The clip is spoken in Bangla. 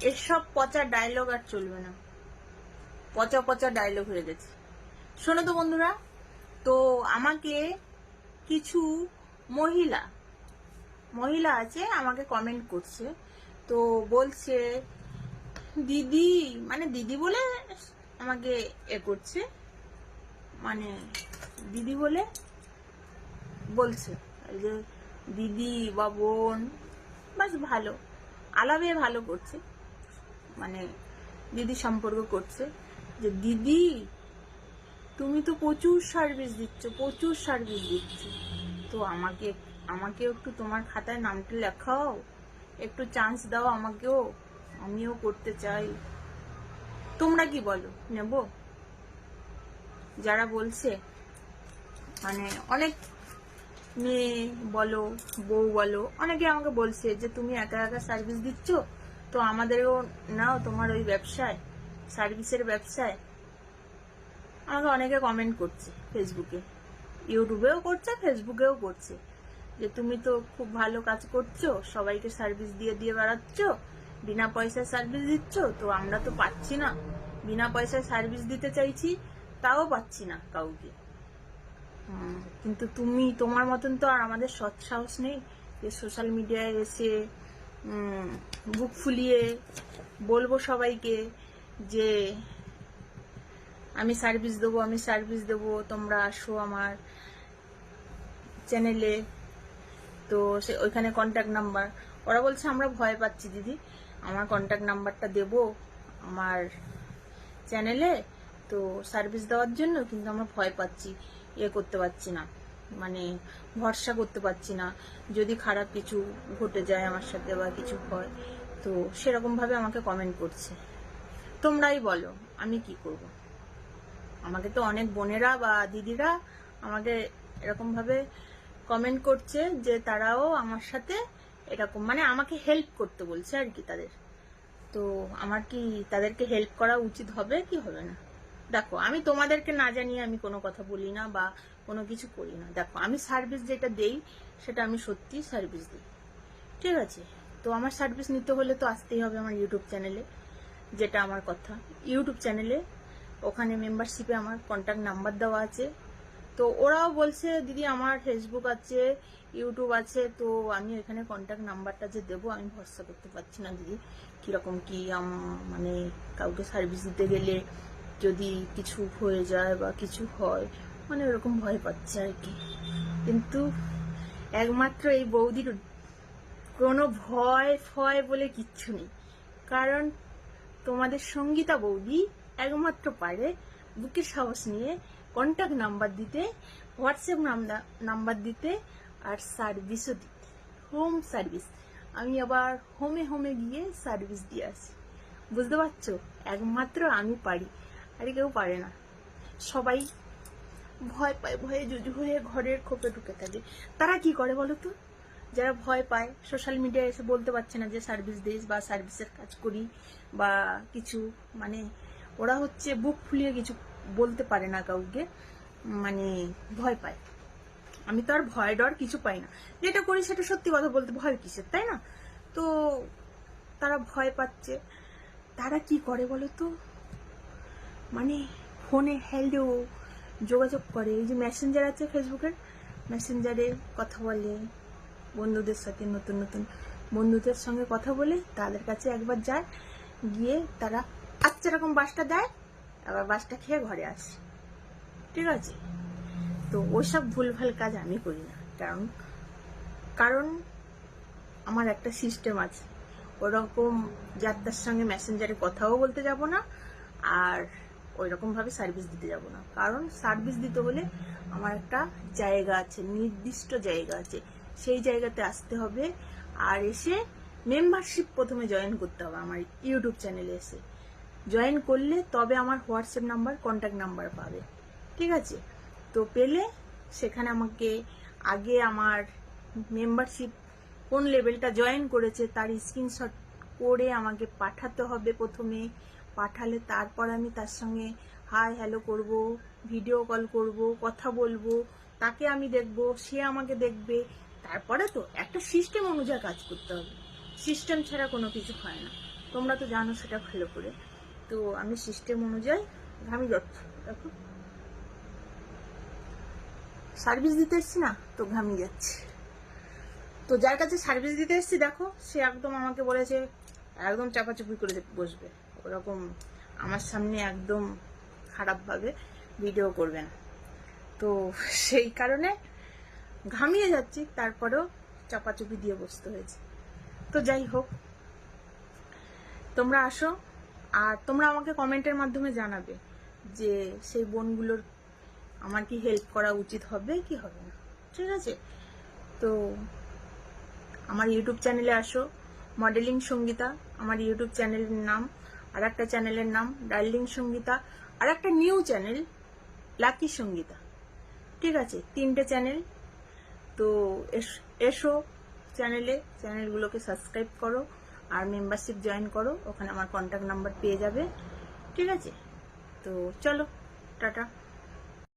এসব পচা ডায়লগ আর চলবে না। পচা পচা ডায়লগ হয়ে গেছে। শোনো তো বন্ধুরা, তো আমাকে কিছু মহিলা মহিলা আছে আমাকে কমেন্ট করছে। তো বলছে, দিদি মানে দিদি বলে আমাকে এ করছে। মানে দিদি বলে বলছে যে, দিদি বা বোন, বাস ভালো, আলাপে ভালো করছে। মানে দিদি সম্পর্ক করছে যে, দিদি, তুমি তো প্রচুর সার্ভিস দিচ্ছ, প্রচুর সার্ভিস দিচ্ছ। তো আমাকে, আমাকেও একটু তোমার খাতায় নামটা লেখাও। একটু চান্স দাও আমাকেও। আমিও করতে চাই। তোমরা কি বলো? নেব? যারা বলছে মানে অনেক মেয়ে বলো, বউ বলো, অনেকে আমাকে বলছে যে, তুমি একা একা সার্ভিস দিচ্ছ? তো আমাদেরও নাও তোমার ওই ব্যবসায় সার্ভিসের ব্যবসায়। আমাকে অনেকে কমেন্ট করছে ফেসবুকে ইউটিউবেও করছে ফেসবুকেও করছে। যে তুমি তো খুব ভালো কাজ করছ, সবাইকে সার্ভিস দিয়ে দিয়ে বেড়াচ্ছ, বিনা পয়সায় সার্ভিস দিচ্ছ, তো আমরা তো পাচ্ছি না। বিনা পয়সায় সার্ভিস দিতে চাইছি, তাও পাচ্ছি না কাউকে। কিন্তু তুমি, তোমার মতন তো আর আমাদের সৎ সাহস নেই যে সোশ্যাল মিডিয়ায় এসে বুক ফুলিয়ে বলব সবাইকে যে আমি সার্ভিস দেবো, আমি সার্ভিস দেবো, তোমরা আসো আমার চ্যানেলে তো সে ওইখানে কন্ট্যাক্ট নাম্বার ওরা বলছে, আমরা ভয় পাচ্ছি দিদি। আমার কন্ট্যাক্ট নাম্বারটা দেব আমার চ্যানেলে তো সার্ভিস দেওয়ার জন্য কিন্তু আমরা ভয় পাচ্ছি ইয়ে করতে পারছি না। মানে ভরসা করতে পারছি না। যদি খারাপ কিছু ঘটে যায় আমার সাথে বা কিছু হয়, তো সেরকম ভাবে আমাকে কমেন্ট করছে। তোমরাই বলো, আমি কি করব? আমাকে তো অনেক বোনেরা বা দিদিরা আমাকে এরকম ভাবে কমেন্ট করছে যে তারাও আমার সাথে এরকম মানে আমাকে হেল্প করতে বলছে আর কি তাদের। তো আমার কি তাদেরকে হেল্প করা উচিত হবে, কি হবে না? দেখো, আমি তোমাদেরকে না জানিয়ে আমি কোনো কথা বলি না বা কোনো কিছু করি না। দেখো, আমি সার্ভিস যেটা দেই, সেটা আমি সত্যি সার্ভিস দিই। ঠিক আছে? তো আমার সার্ভিস নিতে হলে তো আসতেই হবে আমার ইউটিউব চ্যানেলে যেটা আমার কথা। ইউটিউব চ্যানেলে ওখানে মেম্বারশিপে আমার কন্ট্যাক্ট নাম্বার দেওয়া আছে। তো ওরাও বলছে, দিদি, আমার ফেসবুক আছে ইউটিউব আছে, তো আমি এখানে কন্ট্যাক্ট নাম্বারটা যে দেবো, আমি ভরসা করতে পারছি না, দিদি। কীরকম কি মানে কাউকে সার্ভিস দিতে গেলে যদি কিছু হয়ে যায় বা কিছু হয় মানে ওরকম ভয় পাচ্ছে আর কি। কিন্তু একমাত্র এই বৌদির কোনো ভয়, ফয় বলে কিচ্ছু নেই। কারণ তোমাদের সঙ্গীতা বৌদি একমাত্র পারে বুকে সাহস নিয়ে কন্ট্যাক্ট নাম্বার দিতে হোয়াটসঅ্যাপ নাম্বার দিতে আর সার্ভিসও দিতে। হোম সার্ভিস আমি আবার হোমে হোমে গিয়ে সার্ভিস দিয়ে আসি। বুঝতে পারছ? একমাত্র আমি পারি। আর কেউ পারে না। সবাই ভয় পায়, ভয়ে জুজু হয়ে ঘরের খোপে ঢুকে থাকে। তারা কি করে বলো তো? যারা ভয় পায় সোশ্যাল মিডিয়ায় এসে বলতে পারছে না যে সার্ভিস দিস বা সার্ভিসের কাজ করি বা কিছু। মানে ওরা হচ্ছে বুক ফুলিয়ে কিছু বলতে পারে না কাউকে। মানে ভয় পায়। আমি তো আর ভয় ডর কিছু পাই না। যেটা করি সেটা সত্যি কথা বলতে ভয় কিসের, তাই না? তো তারা ভয় পাচ্ছে। তারা কি করে বলো তো? মানে ফোনে হ্যালো যোগাযোগ করে। এই যে মেসেঞ্জার আছে ফেসবুকের মেসেঞ্জারে কথা বলে, বন্ধুদের সাথে নতুন নতুন বন্ধুদের সঙ্গে কথা বলে, তাদের কাছে একবার যায়, গিয়ে তারা আচ্ছা এরকম বাসটা দেয়, আবার বাসটা খেয়ে ঘরে আসে। ঠিক আছে? তো ওইসব ভুলভাল কাজ আমি করি না। কারণ কারণ আমার একটা সিস্টেম আছে। ওরকম যাত্রার সঙ্গে মেসেঞ্জারে কথাও বলতে যাব না, আর ওই রকম ভাবে সার্ভিস দিতে যাব না। কারণ সার্ভিস দিতে হলে আমার একটা জায়গা আছে, নির্দিষ্ট জায়গা আছে। সেই জায়গাতে আসতে হবে আর এসে মেম্বারশিপ প্রথমে জয়েন করতে হবে আমার ইউটিউব চ্যানেলে এসে। জয়েন করলে তবে আমার হোয়াটসঅ্যাপ নাম্বার কন্ট্যাক্ট নাম্বার পাবে। ঠিক আছে? তো পেলে সেখানে আমাকে আগে আমার মেম্বারশিপ কোন লেভেলটা জয়েন করেছে তার স্ক্রিনশট করে আমাকে পাঠাতে হবে প্রথমে। পাঠালে তারপর আমি তার সঙ্গে, হাই, হ্যালো করব, ভিডিও কল করব, কথা বলব, তাকে আমি দেখব, সে আমাকে দেখবে। তারপরে তো একটা সিস্টেম অনুযায়ী কাজ করতে হবে। সিস্টেম ছাড়া কোনো কিছু হয় না। তোমরা তো জানো সেটা ভালো করে। তো আমি সিস্টেম অনুযায়ী ঘামি যাচ্ছি দেখো। সার্ভিস দিতে এসছি না, তো ঘামি যাচ্ছে। তো যার কাছে সার্ভিস দিতে এসছি, দেখো, সে একদম আমাকে বলেছে, একদম চাপাচুপি করে বসবে। ওরকম আমার সামনে একদম খারাপভাবে ভিডিও করবে না তো সেই কারণে ঘামিয়ে যাচ্ছি, তারপরেও চাপাচুপি দিয়ে বসতে হয়েছে। তো যাই হোক, তোমরা আসো, আর তোমরা আমাকে কমেন্টের মাধ্যমে জানাবে যে সেই বোনগুলোর আমার কি হেল্প করা উচিত হবে কি হবে না। ঠিক আছে? তো আমার ইউটিউব চ্যানেলে আসো মডেলিং সঙ্গীতা আমার ইউটিউব চ্যানেলের নাম আর একটা চ্যানেলের নাম, ডার্লিং সঙ্গীতা। আর একটা নিউ চ্যানেল, লাকি সঙ্গীতা। ঠিক আছে, তিনটে চ্যানেল। তো এস- চ্যানেলে, চ্যানেলগুলোকে সাবস্ক্রাইব করো আর মেম্বারশিপ জয়েন করো, ওখানে আমার কন্ট্যাক্ট নাম্বার পেয়ে যাবে। ঠিক আছে, তো চলো, টাটা।